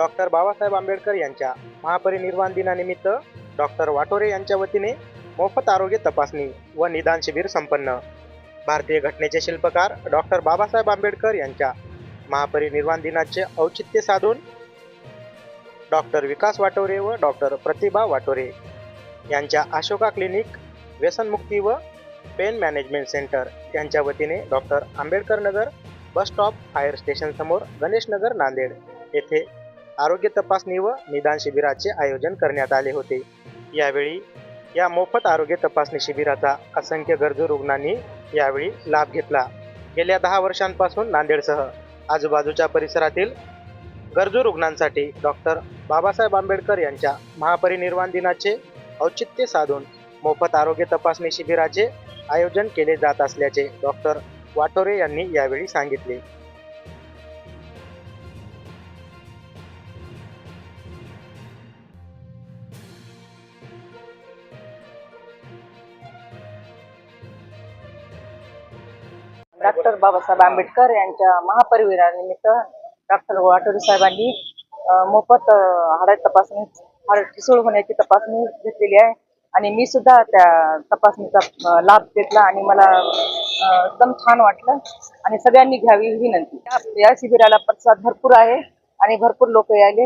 Doctor Babasaheb Ambedkar यांच्या महापरिनिर्वाण दिनानिमित्त doctor Watore यांच्या वतीने मोफत आरोग्य तपासणी व निदान शिबिर संपन्न. भारतीय घटनेचे शिल्पकार डॉक्टर बाबासाहेब आंबेडकर यांच्या महापरिनिर्वाण दिनाचे औचित्य साधून डॉक्टर विकास वाटोरे व डॉक्टर प्रतिभा वाटोरे यांच्या अशोका क्लिनिक व्यसनमुक्ती व पेन मॅनेजमेंट सेंटर यांच्या वतीने doctor Ambedkar Nagar bus stop fire स्टेशनसमोर Ganeshnagar Ganesh Nagar Nanded येथे आरोग्य तपासणी व निदान शिबिराचे आयोजन करण्यात आले होते. यावेळी या मोफत आरोग्य तपासणी शिबिराचा असंख्य गरजू रुग्णांनी यावेळी लाभ घेतला. गेल्या दहा वर्षांपासून नांदेडसह आजूबाजूच्या परिसरातील गरजू रुग्णांसाठी डॉक्टर बाबासाहेब आंबेडकर यांच्या महापरिनिर्वाण दिनाचे औचित्य साधून मोफत आरोग्य तपासणी शिबिराचे आयोजन केले जात असल्याचे डॉक्टर वाटोरे यांनी यावेळी सांगितले. डॉक्टर बाबासाहेब आंबेडकर यांच्या महापरिवारानिमित्त डॉक्टर वाटोरी साहेबांनी मोफत अ, तपासणी हाड ठिसूळ होण्याची तपासणी घेतलेली आहे. आणि मी सुद्धा त्या तपासणीचा लाभ घेतला आणि मला एकदम छान वाटलं. आणि सगळ्यांनी घ्यावी ही विनंती. या- या शिबिराला प्रतिसाद भरपूर आहे आणि भरपूर लोक यायले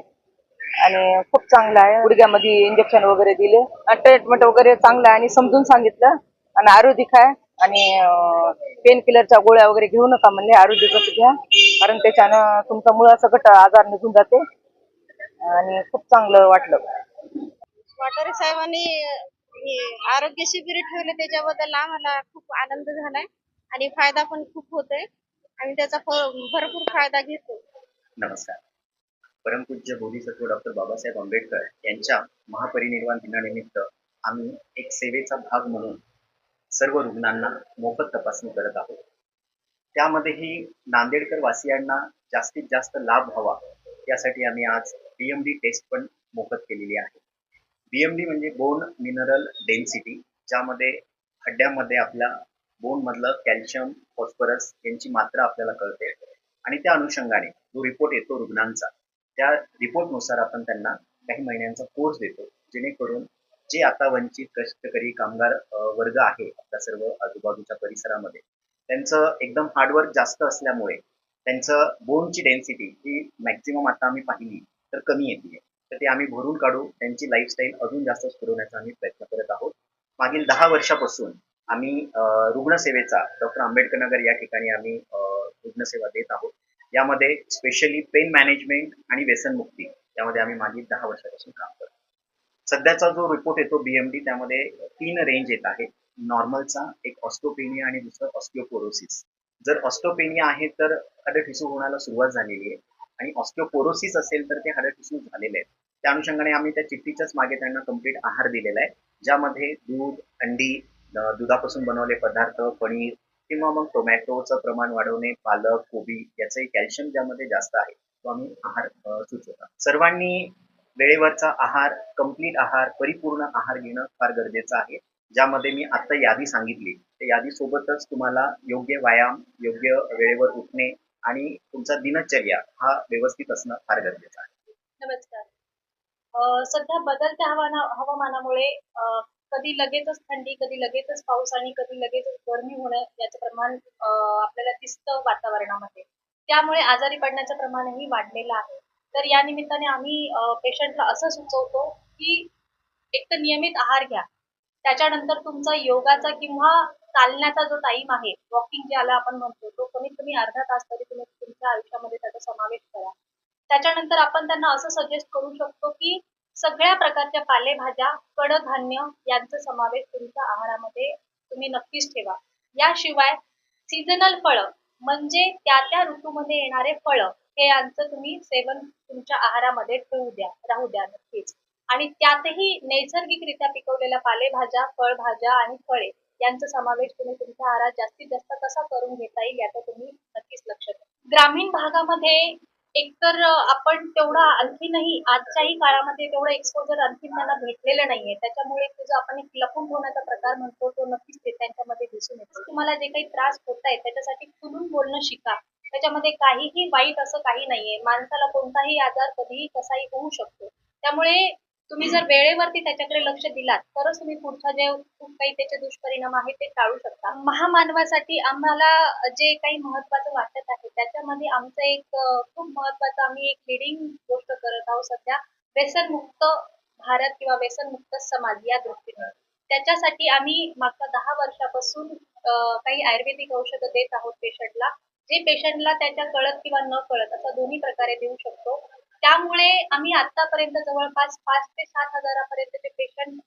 आणि खूप चांगलं आहे. गुडघ्यामध्ये इंजेक्शन वगैरे दिले. ट्रीटमेंट वगैरे चांगलं आहे आणि समजून सांगितलं. आणि आयुर्वेदिक आहे आणि पेन किलरच्या गोळ्या वगैरे घेऊ नका म्हणले आयुर्वेदिकच घ्या. कारण त्याच्यानं तुमचा मुळा सगळं आजार निघून जाते. आणि खूप चांगलं वाटलं. वाटारे साहेबांनी आरोग्य शिबिर ठेवले त्याच्याबद्दल आम्हाला खूप आनंद झालाय. आणि फायदा पण खूप होतोय. आणि त्याचा भरपूर फायदा घेतो नमस्कार. परमपूज्य बोधिसत्व डॉक्टर बाबासाहेब आंबेडकर यांच्या महापरिनिर्वाण दिनानिमित्त आम्ही एक सेवेचा भाग म्हणून सर्व रुग्णांना मोफत तपासणी करत आहोत. त्यामध्येही नांदेडकर वासियांना जास्तीत जास्त लाभ व्हावा यासाठी आम्ही आज बीएमडी टेस्ट पण मोफत केलेली आहे. बीएमडी म्हणजे बोन मिनरल डेन्सिटी ज्यामध्ये हड्ड्यामध्ये आपल्या बोनमधलं कॅल्शियम फॉस्फरस यांची मात्रा आपल्याला कळते. आणि त्या अनुषंगाने जो रिपोर्ट येतो रुग्णांचा त्या रिपोर्टनुसार आपण त्यांना काही महिन्यांचा कोर्स देतो जेणेकरून जे आता वंचित कष्टकरी कामगार वर्ग आहे आपल्या सर्व आजूबाजूच्या परिसरामध्ये त्यांचं एकदम हार्डवर्क जास्त असल्यामुळे त्यांचं बोनची डेन्सिटी ही मॅक्झिमम आता आम्ही पाहिली तर कमी येते. तर ते आम्ही भरून काढू त्यांची लाईफस्टाईल अजून जास्त सुधारण्याचा आम्ही प्रयत्न करत आहोत. मागील दहा वर्षापासून आम्ही रुग्णसेवेचा डॉक्टर आंबेडकर नगर या ठिकाणी आम्ही रुग्णसेवा देत आहोत. यामध्ये स्पेशली पेन मॅनेजमेंट आणि व्यसनमुक्ती यामध्ये आम्ही मागील दहा वर्षापासून काम करतो सध्याचा जो रिपोर्ट येतो बीएमडी त्यामध्ये तीन रेंज येत आहे नॉर्मलचा एक ऑस्टोपेनिया आणि दुसरं ऑस्टिओपोरोसिस जर ऑस्टोपेनिया आहे तर हृदय ठिसूळ होण्याला सुरुवात झालेली आहे. आणि ऑस्टिओपोरोसिस असेल तर ते हृदय ठिसूळ झालेले आहेत त्या अनुषंगाने आम्ही त्या चिठ्ठीच्याच मागे त्यांना कंप्लीट आहार दिलेला आहे ज्यामध्ये दूध अंडी दुधापासून बनवले पदार्थ पनीर किंवा मग टोमॅटोचं प्रमाण वाढवणे पालक कोबी याचंही कॅल्शियम ज्यामध्ये जास्त आहे तो आम्ही आहार सुचवतो. सर्वांनी वेळेवरचा आहार कंप्लीट आहार परिपूर्ण आहार घेणं फार गरजेचं आहे. ज्यामध्ये मी आता यादी सांगितली. त्या यादीसोबतच तुम्हाला योग्य व्यायाम योग्य वेळेवर उठणे आणि तुमचा दिनचर्या हा व्यवस्थित असणं फार गरजेचं आहे. नमस्कार. सध्या बदलत्या हवाना हवामानामुळे कधी लगेचच थंडी कधी लगेचच पाऊस आणि कधी लगेचच गरमी होणं याचं प्रमाण आपल्याला दिसतं वातावरणामध्ये. त्यामुळे आजारी पडण्याचं प्रमाणही वाढलेलं आहे. तर या निमित्ताने आम्ही पेशंटला असं सुचवतो की एक तर नियमित आहार घ्या. त्याच्यानंतर तुमचा योगाचा किंवा चालण्याचा जो टाइम आहे वॉकिंग ज्याला आपण म्हणतो तो कमीत कमी अर्धा तास तरी तुम्ही तुमच्या आयुष्यामध्ये त्याचा समावेश करा. त्याच्यानंतर आपण त्यांना असं सजेस्ट करू शकतो की सगळ्या प्रकारच्या पालेभाज्या कडधान्य यांचा समावेश तुमच्या आहारामध्ये तुम्ही नक्कीच ठेवा. याशिवाय सीझनल फळं म्हणजे त्या त्या ऋतूमध्ये येणारे फळं हे यांचं तुम्ही सेवन तुमच्या आहारामध्ये ठेवू द्या राहू द्या नक्कीच. आणि त्यातही नैसर्गिकरित्या पिकवलेल्या पालेभाज्या फळभाज्या आणि फळे यांचा समावेश तुम्ही तुमच्या आहारात जास्तीत जास्त कसा करून घेता येईल याचं तुम्ही नक्कीच लक्ष द्या. ग्रामीण भागामध्ये एकतर आपण तेवढा आणखीनही आजच्याही काळामध्ये तेवढं एक्सपोजर आणखीन त्यांना भेटलेलं नाहीये. त्याच्यामुळे जो आपण एक लपून ठेवण्याचा प्रकार म्हणतो तो नक्कीच ते त्यांच्यामध्ये दिसून येतो. तुम्हाला जे काही त्रास होत आहे त्याच्यासाठी खुलून बोलणं शिका. त्याच्यामध्ये काहीही वाईट असं काही नाहीये. माणसाला कोणताही आजार कधीही कसाही होऊ शकतो. त्यामुळे तुम्ही जर वेळेवरती त्याच्याकडे लक्ष दिलात तरच तुम्ही पुढचा जे खूप काही त्याचे दुष्परिणाम आहेत ते टाळू शकता. महामानवासाठी आम्हाला जे काही महत्वाचं वाटत आहे त्याच्यामध्ये आमचं एक खूप महत्वाचं आम्ही एक लिडिंग गोष्ट करत आहोत सध्या व्यसनमुक्त भारत किंवा व्यसनमुक्त समाज या दृष्टीने. त्याच्यासाठी आम्ही मागच्या दहा वर्षापासून काही आयुर्वेदिक औषधं देत आहोत पेशंटला. जे पेशंटला त्याच्या कळत किंवा न कळत असं दोन्ही प्रकारे देऊ शकतो. त्यामुळे आम्ही आतापर्यंत जवळपास पाच ते सात हजारापर्यंतचे पेशंट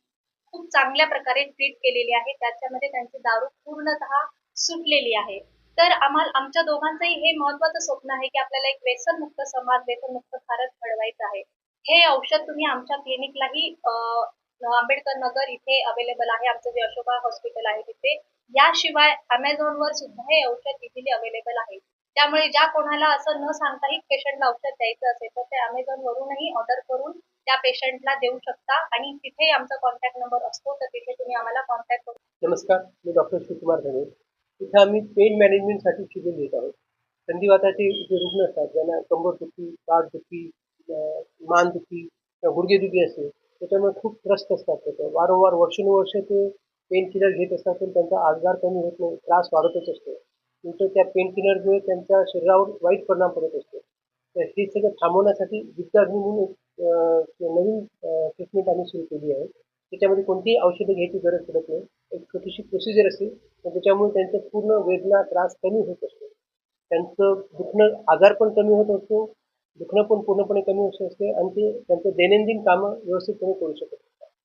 खूप चांगल्या प्रकारे ट्रीट केलेले आहे त्याच्यामध्ये त्यांची दारू पूर्णतः सुटलेली आहे. तर आम्हाला आमच्या दोघांचंही हे महत्वाचं स्वप्न आहे की आपल्याला एक व्यसनमुक्त समाज व्यसनमुक्त भारत घडवायचं आहे. हे औषध तुम्ही आमच्या क्लिनिकलाही आंबेडकर नगर इथे अवेलेबल आहे. आमचं जे अशोका हॉस्पिटल आहे तिथे. याशिवाय अमेझॉन वर सुद्धा हे औषध इझिली अवेलेबल आहे. त्यामुळे ज्या कोणाला असं न सांगताही पेशंटला औषध द्यायचं असेल तर ते अमेझॉन वरूनही ऑर्डर करून त्या पेशंटला देऊ शकता. आणि तिथे आमचा कॉन्टॅक्ट नंबर असतो तर तिथे तुम्ही आम्हाला कॉन्टॅक्ट करू नमस्कार मी डॉक्टर शिवकुमार धने. इथे आम्ही पेन मॅनेजमेंटसाठी शिबिर घेत आहोत. संधिवाताचे जे रुग्ण असतात ज्यांना कंबरदुखी पाठदुखी अं, मानदुखी किंवा गुडघेदुखी असते त्याच्यामुळे खूप त्रस्त असतात. त्याचं वारंवार वर्षानुवर्ष ते पेन किलर घेत असतात पण त्यांचा आजार कमी होत नाही त्रास वाढतच असतो. नंतर त्या पेन किलरमुळे त्यांच्या शरीरावर वाईट परिणाम पडत असतो. तर हे सगळं थांबवण्यासाठी विद्यार्थी म्हणून एक नवीन ट्रीटमेंट आम्ही सुरू केली आहे. त्याच्यामध्ये कोणतीही औषधं घ्यायची गरज पडत नाही. एक छोटीशी प्रोसिजर असते पण त्याच्यामुळे त्यांचं पूर्ण वेदना त्रास कमी होत असतो. त्यांचं दुखणं आजार पण कमी होत असतो. दुखणं पण पूर्णपणे कमी होत असते आणि ते त्यांचं दैनंदिन कामं व्यवस्थितपणे करू शकतात